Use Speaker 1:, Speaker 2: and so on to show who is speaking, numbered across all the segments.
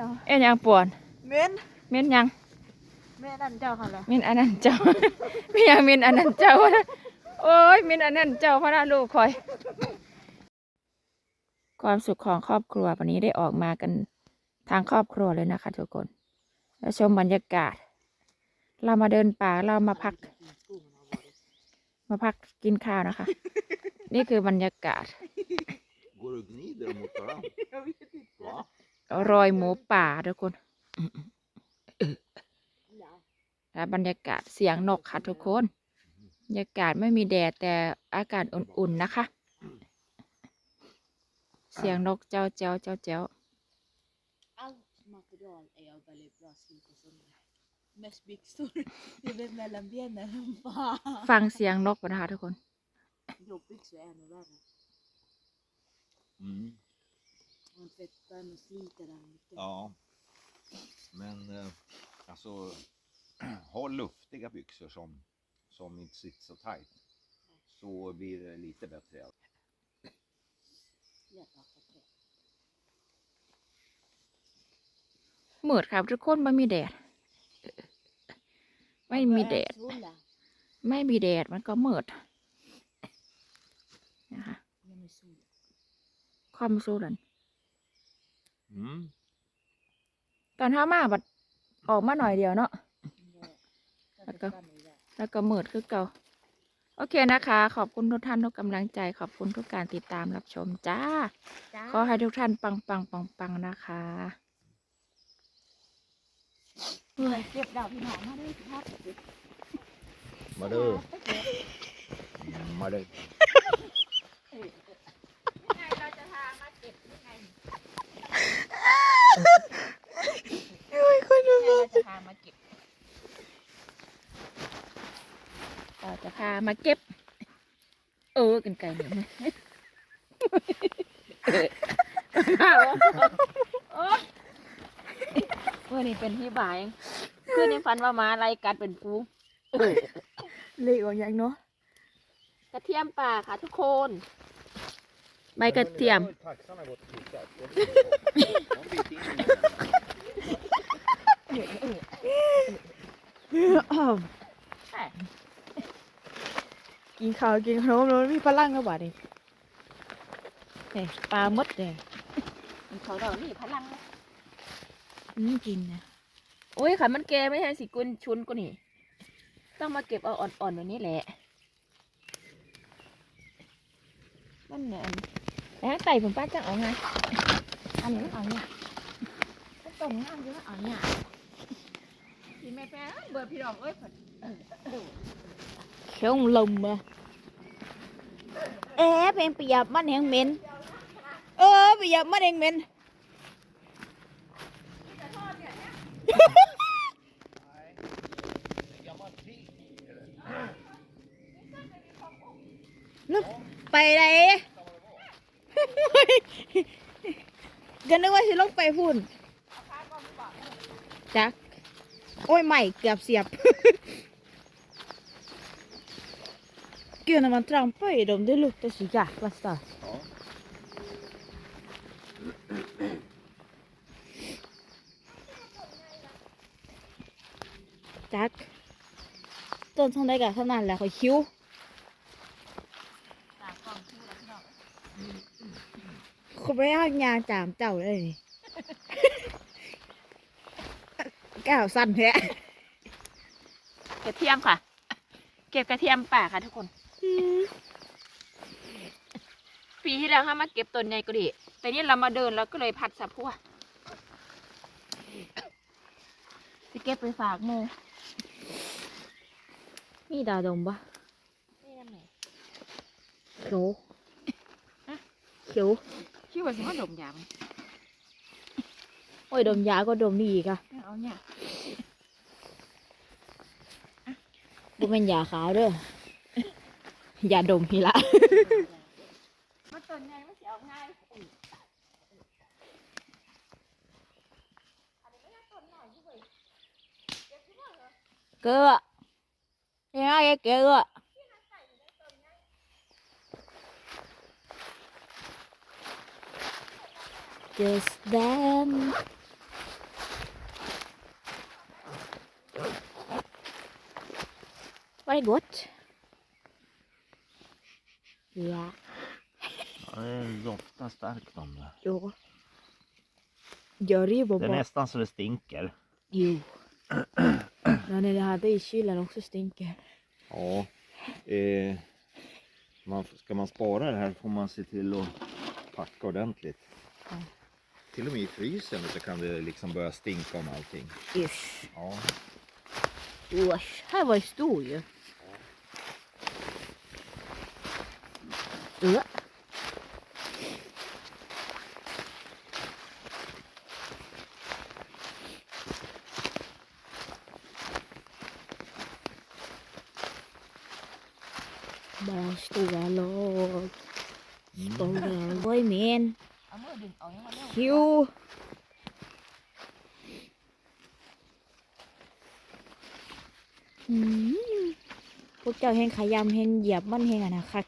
Speaker 1: ยว
Speaker 2: เอ็นยังป่วน
Speaker 1: เม้น
Speaker 2: เม้นยัง
Speaker 1: แม่นั่นเจ้าค่ะแหละ
Speaker 2: เม้นอันนั้นเจ้าไม่ยังเม้นอันนั้นเจ้านะโอ้ยเม้นอันนั้นเจ้าพระนะลูกคอย ความสุขของครอบครัววันนี้ได้ออกมากันทางครอบครัวเลยนะคะ ทุกคนแล้วชมบรรยากาศ เรามาเดินป่าเรามาพัก มาพักกินข้าวนะคะ นี่คือบรรยากาศ
Speaker 3: Går du och gnider mot varandra? Va?
Speaker 2: รอยหมูป่าทุกคนและบรรยากาศเสียงนกค่ะทุกคน บรรยากาศไม่มีแดดแต่อากาศอุ่นๆนะคะ เสียงนกเจ้าเจ้าเจ้าเจ้า
Speaker 4: Allt material är jag väldigt bra att slita sönder. Mest byxor. Det är väl mellan benen. Fan.
Speaker 2: ฟังเสียงนกก่อนนะคะทุกคน
Speaker 4: Jobbbyxor är ännu värre.
Speaker 3: Mm.
Speaker 4: Man tvättar och sliter den mycket.
Speaker 3: Ja. Men eh, alltså, ha luftiga byxor som, som inte sitter så tajt. Så blir det lite bättre.
Speaker 4: Jävla paket.
Speaker 2: มืดครับทุกคนไม่มีแดด ไม่มีแดด
Speaker 4: Svolla.
Speaker 2: ไม่มีแดดมันก็มืดนะคะ
Speaker 4: Den är sol.
Speaker 2: ความสู้นัน
Speaker 3: Mm.
Speaker 2: ตอนเท้ามาบัดออกมาหน่อยเดียวเนาะ
Speaker 4: Det
Speaker 2: Tackar.
Speaker 4: försvann iväg.
Speaker 2: แล้วก็มืดคือเก่า โอเคนะคะ ขอบคุณทุกท่านทุกกำลังใจ ขอบคุณทุกการติดตามรับชมจ้า ขอให้ทุกท่านปังปังปังปังนะคะ
Speaker 1: เก็บดาวพี่น้องมาได้สิครับ
Speaker 3: Ma du. Ma du.
Speaker 2: เราจะพามาเก็บยังไง
Speaker 1: โอ้ยคนดู
Speaker 2: เราจะพามาเก็บเราจะพามาเก็บ เออกันไกลหนึ่งเมื่อนี้เป็นที่บ่ายคืนนี้ฝันว่ามาไล่กัดเป็นฟู
Speaker 1: เละออกอย่างเนาะ
Speaker 2: กระเทียมป่าค่ะทุกคน ใบกระเทียม
Speaker 1: กินข้าวกินขนมแล้วมีพลังก็บาดนี่นี่ปลาหมดเลย
Speaker 2: เขาเรานี่พลังนะ
Speaker 1: อืมกินนะ
Speaker 2: โอ้ยค่ะมันแกไม่ใช่สิกุนชุนกูนี่ ต้องมาเก็บเอาอ่อนๆแบบนี้แหละ มันเนี่ย แล้วไต่ผมป้าจะเอาไง
Speaker 1: อันนี้เอาเนี่ยถ้าตรงน้ำเยอะเอาเนี่ย
Speaker 2: พี่แม่แป้เบอร์พี่ดอกเอ้ยผัด
Speaker 1: เขียวลมมาเอ๊ะเป็นปียบมันแหงเหม็นเออปียบมันแหงเหม็น ลูกไปไหน ก็นึกว่าสิลงไปพุ่นจัก โอ้ยใหม่เกือบเสียบ Gud, när man trampar i dem, det luktar så jäkla starkt.
Speaker 3: Ja.
Speaker 1: Tack. ต้นท่าไรกับเท่านั้นแหละคอยคิ้ว คุณไม่เอายาจามเจ้าเลยนี่แก้วสั้นแท้
Speaker 2: กระเทียมค่ะ เก็บกระเทียมป่าค่ะทุกคน ปีที่แล้วค่ะมาเก็บต้นใหญ่ก็ดีแต่นี่เรามาเดินแล้วก็เลยพัดสะพัวจะเก็บไปฝากโม
Speaker 1: มีดาวดมปะ
Speaker 2: นี่นั่นไหน
Speaker 1: เขียวเขียว
Speaker 2: ชื่อว่าสิว่าดมยาม
Speaker 1: โอ้ยดมยาก็ดมดีอีกอะ
Speaker 2: เอาเนี่ย
Speaker 1: บ่เป็นยาขาวเด้อยาดมพี่ละ
Speaker 2: มันต้นใหญ่ไม่เสียง่าย
Speaker 1: เกลือยังไงเกลือ just den. Var det gott? Ja.
Speaker 3: ja det doftar starkt om det.
Speaker 1: Ja Gör
Speaker 3: det ju
Speaker 1: bara.
Speaker 3: Det är nästan så det stinker.
Speaker 1: Jo. Men det hade i kylen också stinker.
Speaker 3: Ja. Eh, man, ska man spara det här får man se till att packa ordentligt.
Speaker 1: Ja.
Speaker 3: Till och med i frysen så kan det liksom börja stinka om allting.
Speaker 1: Usch.
Speaker 3: Ja.
Speaker 1: Usch. Här var ju stor ju. Ja. พวกเจ้าเฮงขยำเฮงเหยียบมันเฮงอะนะครับ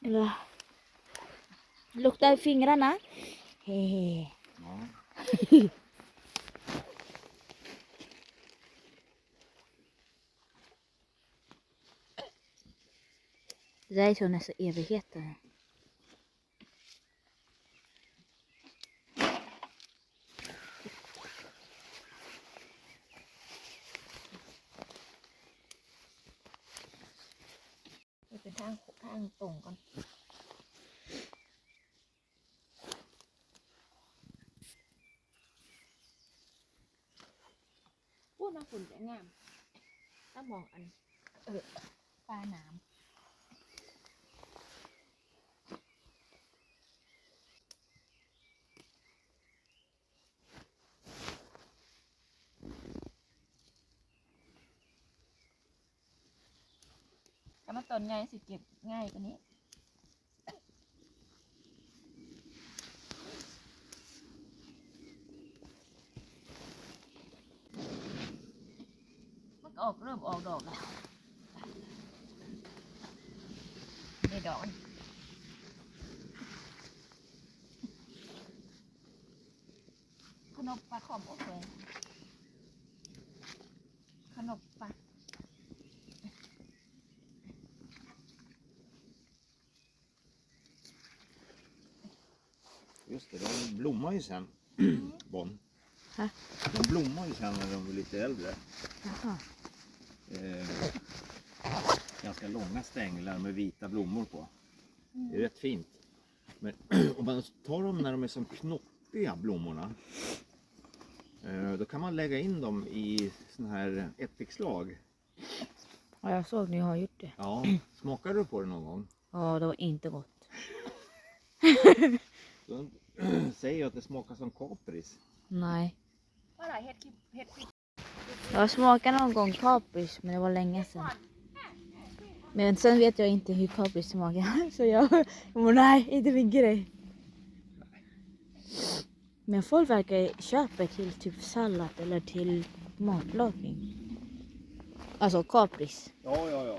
Speaker 1: เอลูกได้ฟิงแล้วนะ เฮ้
Speaker 3: ja.
Speaker 1: Det där är så nästan evigheter.
Speaker 2: Det เป็น ข้างข้างตรงก่อนพูดนะฝุ่นจะงามถ้ามองอัน เออปลาหนาม ถ้ามันต้นง่ายสิเก็บง่ายกว่านี้มันออกเริ่มออกดอกแล้วนี่ดอกขนมปลาขอมอบเลยขนมปลา
Speaker 3: Det, de blommar ju sen. Bonn.
Speaker 1: Ha?
Speaker 3: De blommar ju sen när de blir lite äldre.
Speaker 1: Jaha.
Speaker 3: Eh, ganska långa stänglar med vita blommor på. Det är rätt fint. Men om man tar dem när de är som knoppiga blommorna. Eh, då kan man lägga in dem i sån här ättikslag.
Speaker 1: Ja, jag såg ni har gjort det.
Speaker 3: Ja, smakar du på det någon gång?
Speaker 1: Ja, det var inte gott.
Speaker 3: De säger jag att det smakar som kapris.
Speaker 1: Nej.
Speaker 2: Kolla, helt klipp.
Speaker 1: Jag smakade någon gång kapris, men det var länge sedan. Men sen vet jag inte hur kapris smakar, så jag... Men nej, inte min grej. Men folk verkar köpa till typ sallad eller till matlagning. Alltså kapris.
Speaker 3: Ja, ja, ja.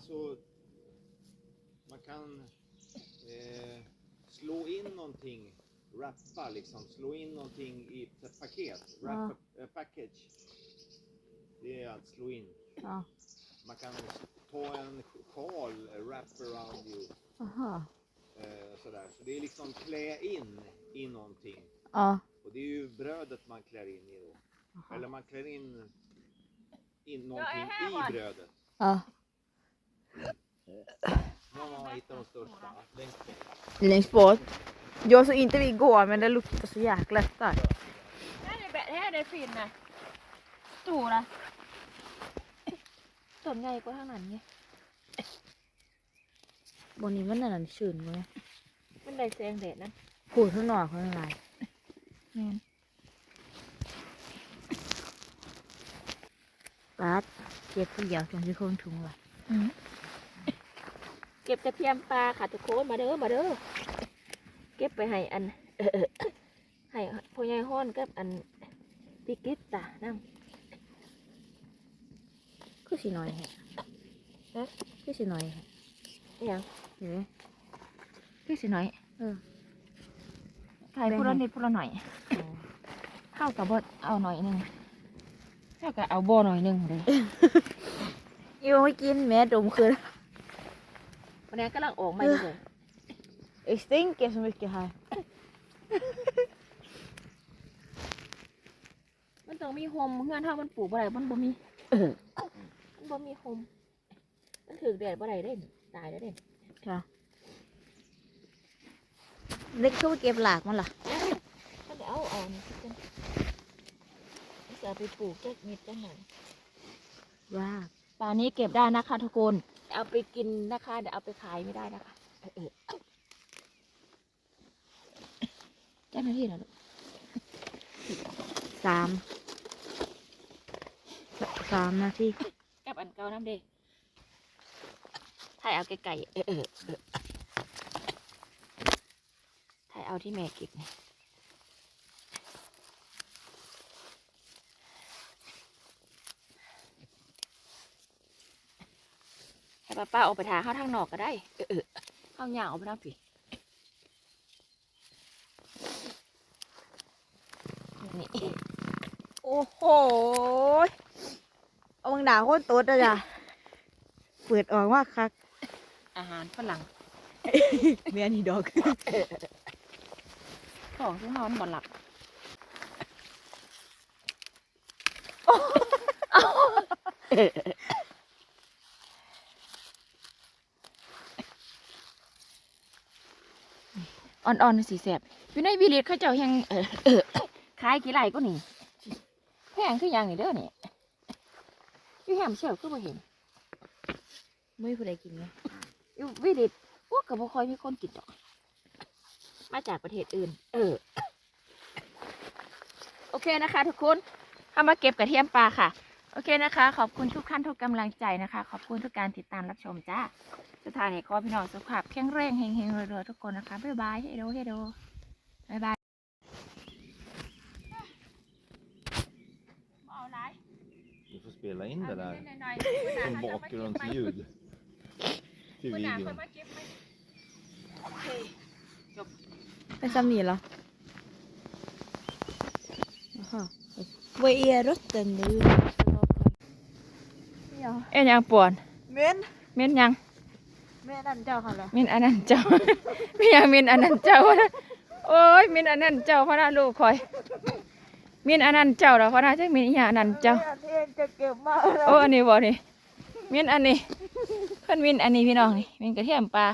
Speaker 3: alltså, man kan eh, slå in någonting, wrappa liksom, slå in någonting i ett paket, wrap a, a package. Det är att slå in.
Speaker 1: Ja.
Speaker 3: Man kan ta en sjal, wrap around you,
Speaker 1: Aha.
Speaker 3: eh, sådär. Så det är liksom klä in i någonting.
Speaker 1: Ja.
Speaker 3: Och det är ju brödet man klär in i då. Eller man klär in, in någonting i brödet.
Speaker 1: Ja.
Speaker 3: Längst bort.
Speaker 1: Längst bort. Jag såg inte vi går men det luktar så jäkla starkt.
Speaker 2: นี่ är แบบนี้ได้ฟินนะสตูนะต้นใหญ่กว่าทางนั้นไง
Speaker 1: บนนี้มันนั่นชื้นไหม
Speaker 2: มันได้แสงแดดนะ
Speaker 1: ผูดข้างนอกข้างใน
Speaker 2: แม่น
Speaker 1: ปัดเก็บทุกอย่างจนที่คนถุงว่ะ
Speaker 2: อืมเก็บกระเทียมปลาค่ะทุกคนมาเด้อมาเด้อเก็บไปให้อันเออให้พ่อใหญ่ฮ้อนกับอันพิกิตตานั่ง
Speaker 1: คือสิน้อยแฮะ
Speaker 2: ฮะ
Speaker 1: คือสิน้อยแฮะ
Speaker 2: อหย่าง
Speaker 1: เห็นไหม
Speaker 2: พี่สิหน่อย
Speaker 1: เออ
Speaker 2: ขายพูละนิดพูละหน่อย
Speaker 1: อ๋อ
Speaker 2: เข้ากับบดเอาหน่อยหนึ่งเข้ากับเอาบ่หน่อยหนึ่งเลย
Speaker 1: อยู่ไม่กินแม่ดมคืน
Speaker 2: วันนี้กำลังออกมาเลย
Speaker 1: Jag stinker så mycket här.
Speaker 2: มันต้องมีโฮมเงื่อนเท่ามันปลูกบ่ได้มันบ่มี มันบ่มีโฮมมันถือแดดบ่ได้เด้ตายแล้วเด้
Speaker 1: Ja. Det kan vi ก็บหลากมันล่ะ
Speaker 2: ก็เดี๋ยวเอาเอานี่สิจังมันจะเอาไปปลูกแก้มิดจังหน่อย
Speaker 1: ว้า
Speaker 2: ป่านนี้เก็บได้นะคะทุกคน เอาไปกินนะคะเดี๋ยวเอาไปขายไม่ได้นะคะเออเออเจ้าหน้าที่นะลูก
Speaker 1: สามสามนาที
Speaker 2: แกับอันเก่าน้ำเด้ถ่ายเอาไก่ๆเออเออเออถ่ายเอาที่แม่เก็บนี่ใป้าป้าออกไปทาเข้าทางนอกก็ได้เออเออเข้าหยาออกไปทางผีนี่
Speaker 1: โอ้โหเอามึงด่าโคตรตุ๊ดเลยจ้ะเปิดออกว่าคัก
Speaker 2: อาหารฝรั่ง
Speaker 1: เมียนี่ดอก
Speaker 2: ของที่ห้อนบ่หลับ อ่อนๆสีแสบอยู่ในวิลิตเขาเจ้ายังเออเออขายกี่ไรก็นี่แพงคือหยังนี่เด้อนี่อยู่แฮมเชียวคือบ่เห็น
Speaker 1: ไม่ผู้ใดกินไหม
Speaker 2: อยู่วิลิตพวกกับบ่ค่อยมีคนกินดอก มาจากประเทศอื่น เออ โอเคนะคะ ทุกคนเข้ามาเก็บกระเทียมปลาค่ะ โอเคนะคะ ขอบคุณทุกท่านทุกกำลังใจนะคะ ขอบคุณทุกการติดตามรับชมจ้า สุดท้ายนี้ขอพี่น้องสุขภาพแข็งแรงเฮงๆรวยๆทุกคนนะคะ บ๊ายบายเฮโดเฮโดบ๊ายบายเอาไร
Speaker 3: Du får spela in det där
Speaker 2: หน่อยๆ
Speaker 3: som bakgrundsljud till
Speaker 2: คุณหนาคน
Speaker 3: videon.
Speaker 2: มาเก็บไหมโอเค
Speaker 1: เป็นซ้ำนี่เหรอ vad är rötten nu
Speaker 2: เอ็นยังปวน
Speaker 1: men
Speaker 2: เม้นยัง
Speaker 1: men นั่นเจ้าค่ะเหรอ
Speaker 2: มินอันนั้นเจ้าไม่อยากมินอันนั้นเจ้าพะนะโอ้ยมินอันนั้นเจ้าพะนะลูกคอย มินอันนั้นเจ้าเหรอพะนะใช่มินอีหยังอันนั้นเจ้า
Speaker 1: เทียนจะเก็บมา
Speaker 2: โอ้อันนี้บ่นี่มินอันนี้เพิ่นมินอันนี้พี่น้องนี่มินกระเทียมปลา